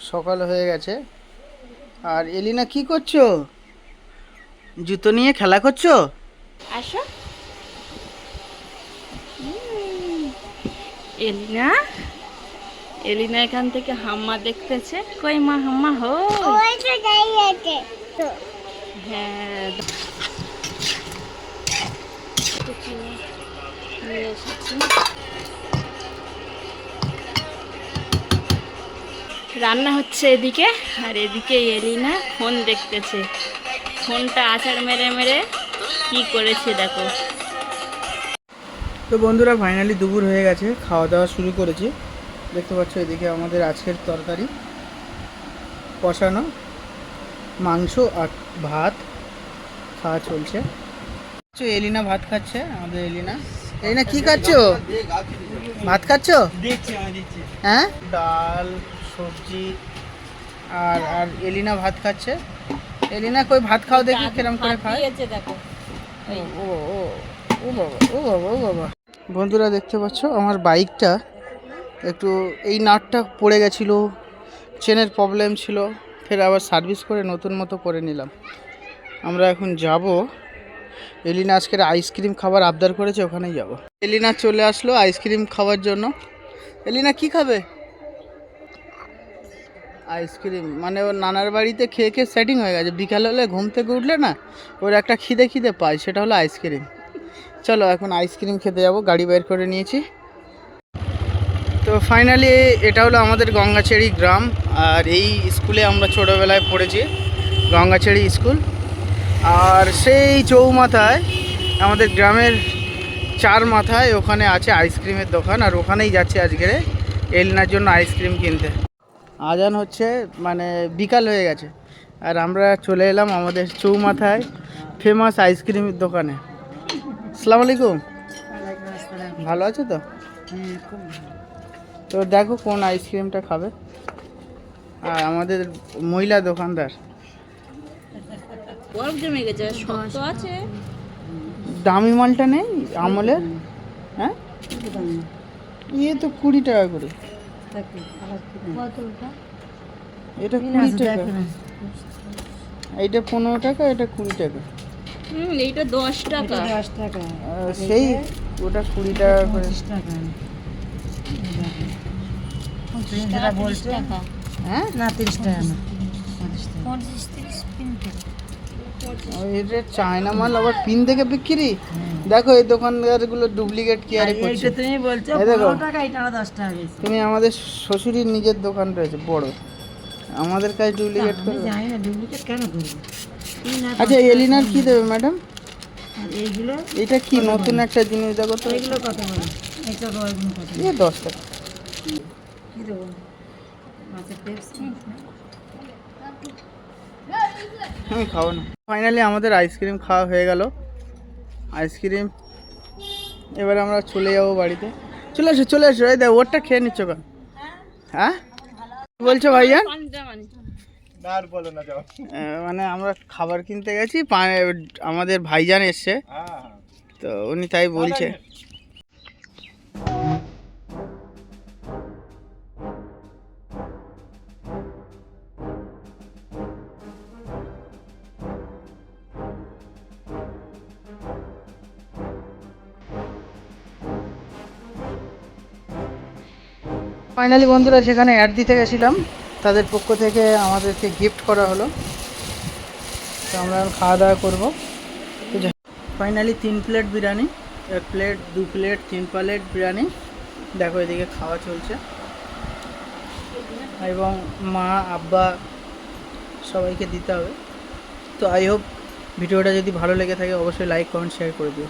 সকাল হয়ে গেছে। আর এলিনা কি করছ? জুতো নিয়ে খেলা করছ? আসো। এলিনা? এলিনা এখান থেকে হাম্মা দেখতেছে। কই মা হাম্মা হো। হ্যাঁ। নিয়ে এসেছি। রান্না হচ্ছে এদিকে আর এদিকে এলিনা ফোন দেখতেছে। ফোনটা আচার মেরে মেরে কি করেছে দেখো। তো বন্ধুরা ফাইনালি দুপুর হয়ে গেছে খাওয়া দাওয়া শুরু করেছি। দেখতে পাচ্ছ এদিকে আমাদের আজকের তরকারি। কষানো মাংস আর ভাত খাওয়া চলছে। এলিনা ভাত খাচ্ছে আমাদের এলিনা। এলিনা কি খাচ্ছ? ভাত খাচ্ছ? হ্যাঁ? ডাল সবজি আর আর এলিনা ভাত খাচ্ছে। এলিনা কই ভাত খাও দেখি কিরম করে খায়। দিয়েছে দেখো। ও ও ও ও বাবা ও বাবা ও বাবা। বন্ধুরা দেখতে পাচ্ছ আমার বাইকটা একটু এই নাটটা পড়ে গেছিল চেনের প্রবলেম ছিল ফের আবার সার্ভিস করে নতুন মতো করে নিলাম। আমরা এখন যাব। এলিনা আজকের আইসক্রিম খাবার আবদার করেছে ওখানেই যাব। এলিনা চলে আসলো আইসক্রিম খাওয়ার জন্য। এলিনা কি খাবে? আইসক্রিম। মানে ওর নানার বাড়িতে খেয়ে খেয়ে সেটিং হয়ে গেছে। বিকাল হলে ঘুম থেকে উঠলে না, ওর একটা খিদে খিদে পায়, সেটা হলো আইসক্রিম। চলো এখন আইসক্রিম খেতে যাব, গাড়ি বের করে নিয়েছি। তো ফাইনালি এটা হলো আমাদের গঙ্গাচেড়ি গ্রাম, আর এই স্কুলে আমরা ছোটোবেলায় পড়েছি গঙ্গাচেড়ি স্কুল আর সেই চৌমাথায়, আমাদের গ্রামের চার মাথায় ওখানে আছে আইসক্রিমের দোকান, আর ওখানেই যাচ্ছে আজকে এলিনার জন্য আইসক্রিম কিনতে। আজান হচ্ছে মানে বিকাল হয়ে গেছে। আর আমরা চলে এলাম আমাদের চৌমাথায় ফেমাস আইসক্রিমের দোকানে। আসসালামু আলাইকুম। ভালো আছো তো? তো দেখো কোন আইসক্রিমটা খাবে। আর আমাদের মহিলা দোকানদার। জমে গেছে আছে। দামি মালটা নেই আমলের? হ্যাঁ? ইয়ে তো কুড়ি টাকা করে। এটা কুড়ি টাকা। এইটা পনেরো টাকা এটা কুড়ি টাকা। হুম এইটা দশ টাকা। সেই ওটা কুড়ি টাকা করে। হ্যাঁ না তিরিশ টাকা না। চায়না মাল আবার পিন থেকে বিক্রি? দেখো এই দোকানদারগুলো ডুপ্লিকেট কি আরে করছে? এইটা তুমি বলছো এই দেখো। পনেরো টাকা এটা আমার দশ টাকা বেশি। তুমি আমাদের শ্বশুরের নিজের দোকান রয়েছে বড়। আমাদের কাছে ডুপ্লিকেট করবে। জানি না ডুপ্লিকেট কেন করব? আচ্ছা এলিনার কি দেবে ম্যাডাম এইগুলো? এটা কি নতুন একটা জিনিস দেখো তো। এইগুলো কত বলো। এইটা ওইগুলো কত এ দশ টাকা। কি দেবো? মাছের পেপসি আমি খাব না। ফাইনালি আমাদের আইসক্রিম খাওয়া হয়ে গেল। আইসক্রিম। এবার আমরা চলে যাব বাড়িতে। চলে এসো চলে এসো এই দেখ ওরটা খেয়ে নিচ্ছ কেন হ্যাঁ? বলছো ভাইজান মানে আমরা খাবার কিনতে গেছি আমাদের ভাইজান এসছে। তো উনি তাই বলছে। ফাইনালি বন্ধুরা সেখানে অ্যাড দিতে গেছিলাম। তাদের পক্ষ থেকে আমাদেরকে গিফট করা হলো। তো আমরা খাওয়া দাওয়া করব। ফাইনালি তিন প্লেট বিরিয়ানি, এক প্লেট দু প্লেট তিন প্লেট বিরিয়ানি। দেখো এদিকে খাওয়া চলছে। এবং মা, আব্বা সবাইকে দিতে হবে। তো আই হোপ ভিডিওটা যদি ভালো লেগে থাকে, অবশ্যই লাইক কমেন্ট শেয়ার করে দিও।